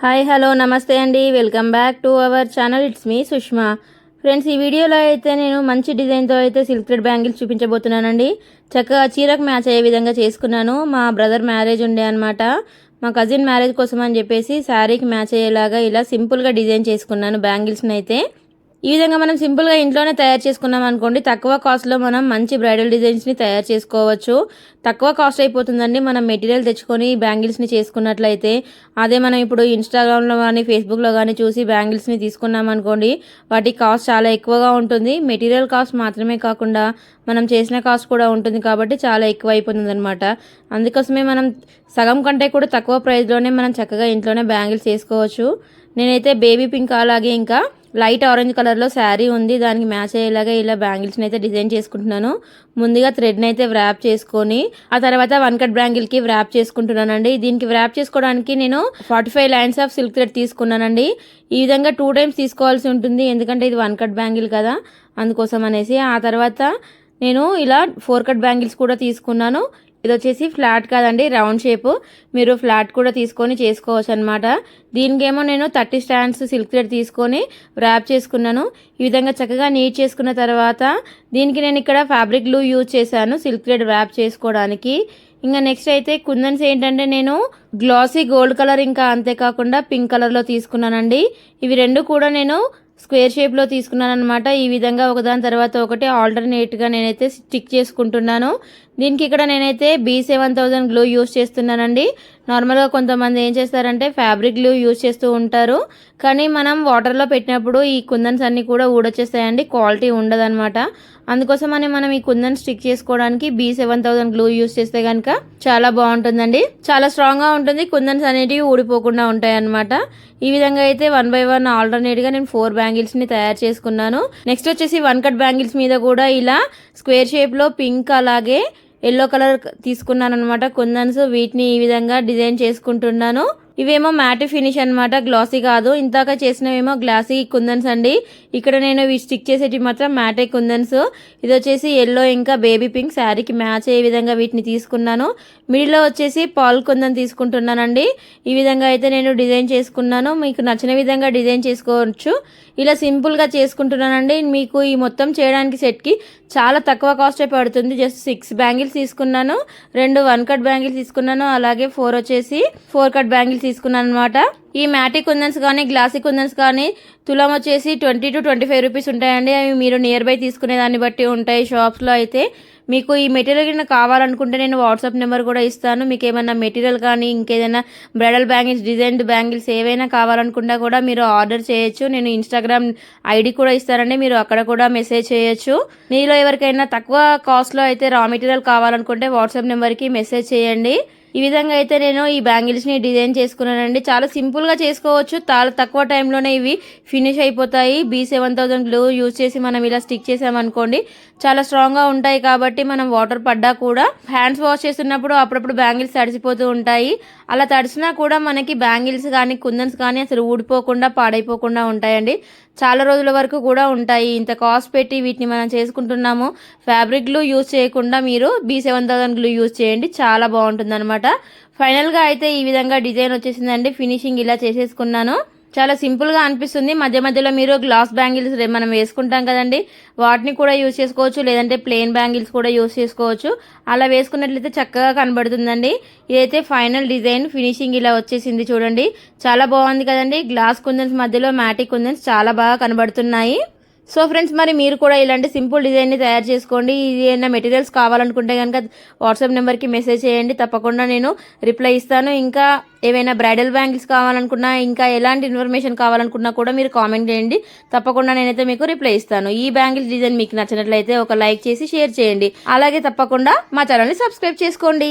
Hi hello నమస్తే అండి. Welcome back to our channel. It's me Sushma. Friends ఈ వీడియోలో అయితే నేను మంచి డిజైన్తో అయితే సిల్క్ థ్రెడ్ బ్యాంగిల్స్ చూపించబోతున్నానండి. చక్కగా చీరకు మ్యాచ్ అయ్యే విధంగా చేసుకున్నాను. మా బ్రదర్ మ్యారేజ్ ఉండే అనమాట మా కజిన్ మ్యారేజ్ కోసం అని చెప్పేసి శారీకి మ్యాచ్ అయ్యేలాగా ఇలా సింపుల్గా డిజైన్ చేసుకున్నాను బ్యాంగిల్స్ని అయితే ఈ విధంగా మనం సింపుల్గా ఇంట్లోనే తయారు చేసుకున్నాం అనుకోండి తక్కువ కాస్ట్లో మనం మంచి బ్రైడల్ డిజైన్స్ని తయారు చేసుకోవచ్చు. తక్కువ కాస్ట్ అయిపోతుందండి మనం మెటీరియల్ తెచ్చుకొని బ్యాంగిల్స్ని చేసుకున్నట్లయితే. అదే మనం ఇప్పుడు ఇన్స్టాగ్రామ్లో కానీ ఫేస్బుక్లో కానీ చూసి బ్యాంగిల్స్ని తీసుకున్నాం అనుకోండి వాటి కాస్ట్ చాలా ఎక్కువగా ఉంటుంది. మెటీరియల్ కాస్ట్ మాత్రమే కాకుండా మనం చేసిన కాస్ట్ కూడా ఉంటుంది కాబట్టి చాలా ఎక్కువ అయిపోతుంది అనమాట అందుకోసమే మనం సగం కంటే కూడా తక్కువ ప్రైస్లోనే మనం చక్కగా ఇంట్లోనే బ్యాంగిల్స్ చేసుకోవచ్చు. నేనైతే బేబీ పింక్ అలాగే ఇంకా లైట్ ఆరెంజ్ కలర్లో శారీ ఉంది. దానికి మ్యాచ్ అయ్యేలాగా ఇలా బ్యాంగిల్స్ని అయితే డిజైన్ చేసుకుంటున్నాను. ముందుగా థ్రెడ్ని అయితే వ్రాప్ చేసుకొని ఆ తర్వాత వన్ కట్ బ్యాంగిల్కి వ్రాప్ చేసుకుంటున్నానండి. దీనికి వ్రాప్ చేసుకోవడానికి నేను forty five lines of silk thread తీసుకున్నానండి. ఈ విధంగా టూ టైమ్స్ తీసుకోవాల్సి ఉంటుంది. ఎందుకంటే ఇది వన్ కట్ బ్యాంగిల్ కదా. అందుకోసం అనేసి ఆ తర్వాత నేను ఇలా ఫోర్ కట్ బ్యాంగిల్స్ కూడా తీసుకున్నాను. ఇది వచ్చేసి ఫ్లాట్ కాదండి రౌండ్ షేప్. మీరు ఫ్లాట్ కూడా తీసుకొని చేసుకోవచ్చు అనమాట దీనికేమో నేను థర్టీ స్టాండ్స్ సిల్క్ థ్రెడ్ తీసుకొని ర్యాప్ చేసుకున్నాను. ఈ విధంగా చక్కగా నీట్ చేసుకున్న తర్వాత దీనికి నేను ఇక్కడ ఫ్యాబ్రిక్ గ్లూ యూజ్ చేశాను సిల్క్ థ్రెడ్ ర్యాప్ చేసుకోవడానికి. ఇంకా నెక్స్ట్ అయితే కుందన్స్ ఏంటంటే నేను గ్లాసీ గోల్డ్ కలర్ ఇంకా అంతేకాకుండా పింక్ కలర్లో తీసుకున్నానండి. ఇవి రెండు కూడా నేను స్క్వేర్ షేప్లో తీసుకున్నాను అనమాట ఈ విధంగా ఒకదాని తర్వాత ఒకటి ఆల్టర్నేట్గా నేనైతే స్టిక్ చేసుకుంటున్నాను. దీనికి ఇక్కడ నేనైతే B seven thousand glue use చేస్తున్నానండి. నార్మల్గా కొంతమంది ఏం చేస్తారంటే ఫ్యాబ్రిక్ గ్లూ యూస్ చేస్తూ ఉంటారు. కానీ మనం వాటర్లో పెట్టినప్పుడు ఈ కుందన్స్ అన్నీ కూడా ఊడొచ్చేస్తాయండి. క్వాలిటీ ఉండదన్నమాట. అందుకోసమని మనం ఈ కుందన్ స్టిక్ చేసుకోవడానికి B seven thousand glue use చేస్తే కనుక చాలా బాగుంటుందండి. చాలా స్ట్రాంగ్గా ఉంటుంది. కుందన్స్ అనేటివి ఊడిపోకుండా ఉంటాయి అనమాట ఈ విధంగా అయితే వన్ బై వన్ ఆల్టర్నేట్గా నేను ఫోర్ బ్యాంగిల్స్ని తయారు చేసుకున్నాను. నెక్స్ట్ వచ్చేసి వన్ కట్ బ్యాంగిల్స్ మీద కూడా ఇలా స్క్వేర్ షేప్లో పింక్ అలాగే ఎల్లో కలర్ తీసుకున్నాను అనమాట కుందన్స్ వీటిని ఈ విధంగా డిజైన్ చేసుకుంటున్నాను. ఇవేమో మ్యాట్ ఫినిష్ అనమాట గ్లాసీ కాదు. ఇంతాక చేసినవేమో గ్లాసీ కుందన్స్ అండి. ఇక్కడ నేను ఇవి స్టిక్ చేసేటివి మాత్రం మ్యాటే కుందన్స్. ఇది వచ్చేసి ఎల్లో ఇంకా బేబీ పింక్ శారీకి మ్యాచ్ అయ్యే విధంగా వీటిని తీసుకున్నాను. మిడిల్లో వచ్చేసి పాల్ కుందన్ తీసుకుంటున్నానండి. ఈ విధంగా అయితే నేను డిజైన్ చేసుకున్నాను. మీకు నచ్చిన విధంగా డిజైన్ చేసుకోవచ్చు. ఇలా సింపుల్గా చేసుకుంటున్నానండి. మీకు ఈ మొత్తం చేయడానికి సెట్కి చాలా తక్కువ కాస్టే పడుతుంది. జస్ట్ సిక్స్ బ్యాంగిల్స్ తీసుకున్నాను. రెండు వన్ కట్ బ్యాంగిల్స్ తీసుకున్నాను. అలాగే ఫోర్ వచ్చేసి ఫోర్ కట్ బ్యాంగిల్స్ తీసుకున్నాను అనమాట ఈ మ్యాటిక్ కుందన్స్ కానీ గ్లాసీ కుందన్స్ కానీ తులం వచ్చేసి twenty two twenty five rupees ఉంటాయండి. అవి మీరు నియర్ బై తీసుకునే దాన్ని బట్టి ఉంటాయి షాప్స్లో అయితే. మీకు ఈ మెటీరియల్ కింద కావాలనుకుంటే నేను వాట్సాప్ నెంబర్ కూడా ఇస్తాను. మీకు ఏమైనా మెటీరియల్ కానీ ఇంకేదైనా బ్రైడల్ బ్యాంగిల్స్ డిజైన్డ్ బ్యాంగిల్స్ ఏవైనా కావాలనుకుంటే కూడా మీరు ఆర్డర్ చేయొచ్చు. నేను ఇన్స్టాగ్రామ్ ఐడి కూడా ఇస్తానండి. మీరు అక్కడ కూడా మెసేజ్ చేయొచ్చు. మీలో ఎవరికైనా తక్కువ కాస్ట్లో అయితే రా మెటీరియల్ కావాలనుకుంటే వాట్సాప్ నెంబర్కి మెసేజ్ చేయండి. ఈ విధంగా అయితే నేను ఈ బ్యాంగిల్స్ని డిజైన్ చేసుకున్నానండి. చాలా సింపుల్గా చేసుకోవచ్చు. చాలా తక్కువ టైంలోనే ఇవి ఫినిష్ అయిపోతాయి. B seven thousand glue use చేసి మనం ఇలా స్టిక్ చేసామనుకోండి చాలా స్ట్రాంగ్గా ఉంటాయి కాబట్టి మనం వాటర్ పడ్డా కూడా హ్యాండ్స్ వాష్ చేస్తున్నప్పుడు అప్పుడప్పుడు బ్యాంగిల్స్ తడిసిపోతూ ఉంటాయి. అలా తడిసినా కూడా మనకి బ్యాంగిల్స్ కానీ కుందన్స్ కానీ అసలు ఊడిపోకుండా పాడైపోకుండా ఉంటాయండి. చాలా రోజుల వరకు కూడా ఉంటాయి. ఇంత కాస్ట్ పెట్టి వీటిని మనం చేసుకుంటున్నాము. ఫ్యాబ్రిక్ గ్లూ యూజ్ చేయకుండా మీరు B seven thousand glue use చేయండి. చాలా బాగుంటుంది అనమాట ఫైనల్గా అయితే ఈ విధంగా డిజైన్ వచ్చేసిందండి. ఫినిషింగ్ ఇలా చేసేసుకున్నాను. చాలా సింపుల్గా అనిపిస్తుంది. మధ్య మధ్యలో మీరు గ్లాస్ బ్యాంగిల్స్ మనం వేసుకుంటాం కదండి. వాటిని కూడా యూజ్ చేసుకోవచ్చు. లేదంటే ప్లెయిన్ బ్యాంగిల్స్ కూడా యూస్ చేసుకోవచ్చు. అలా వేసుకున్నట్లయితే చక్కగా కనబడుతుందండి. ఇదైతే ఫైనల్ డిజైన్. ఫినిషింగ్ ఇలా వచ్చేసింది చూడండి. చాలా బాగుంది కదండి. గ్లాస్ కుందన్స్ మధ్యలో మ్యాటిక్ కుందన్స్ చాలా బాగా కనబడుతున్నాయి. సో ఫ్రెండ్స్ మరి మీరు కూడా ఇలాంటి సింపుల్ డిజైన్ని తయారు చేసుకోండి. ఇది ఏమైనా మెటీరియల్స్ కావాలనుకుంటే కనుక వాట్సాప్ నెంబర్కి మెసేజ్ చేయండి. తప్పకుండా నేను రిప్లై ఇస్తాను. ఇంకా ఏవైనా బ్రైడల్ బ్యాంగిల్స్ కావాలనుకున్నా ఇంకా ఎలాంటి ఇన్ఫర్మేషన్ కావాలనుకున్నా కూడా మీరు కామెంట్ చేయండి. తప్పకుండా నేనైతే మీకు రిప్లై ఇస్తాను. ఈ బ్యాంగిల్స్ డిజైన్ మీకు నచ్చినట్లయితే ఒక లైక్ చేసి షేర్ చేయండి. అలాగే తప్పకుండా మా ఛానల్ని సబ్స్క్రైబ్ చేసుకోండి.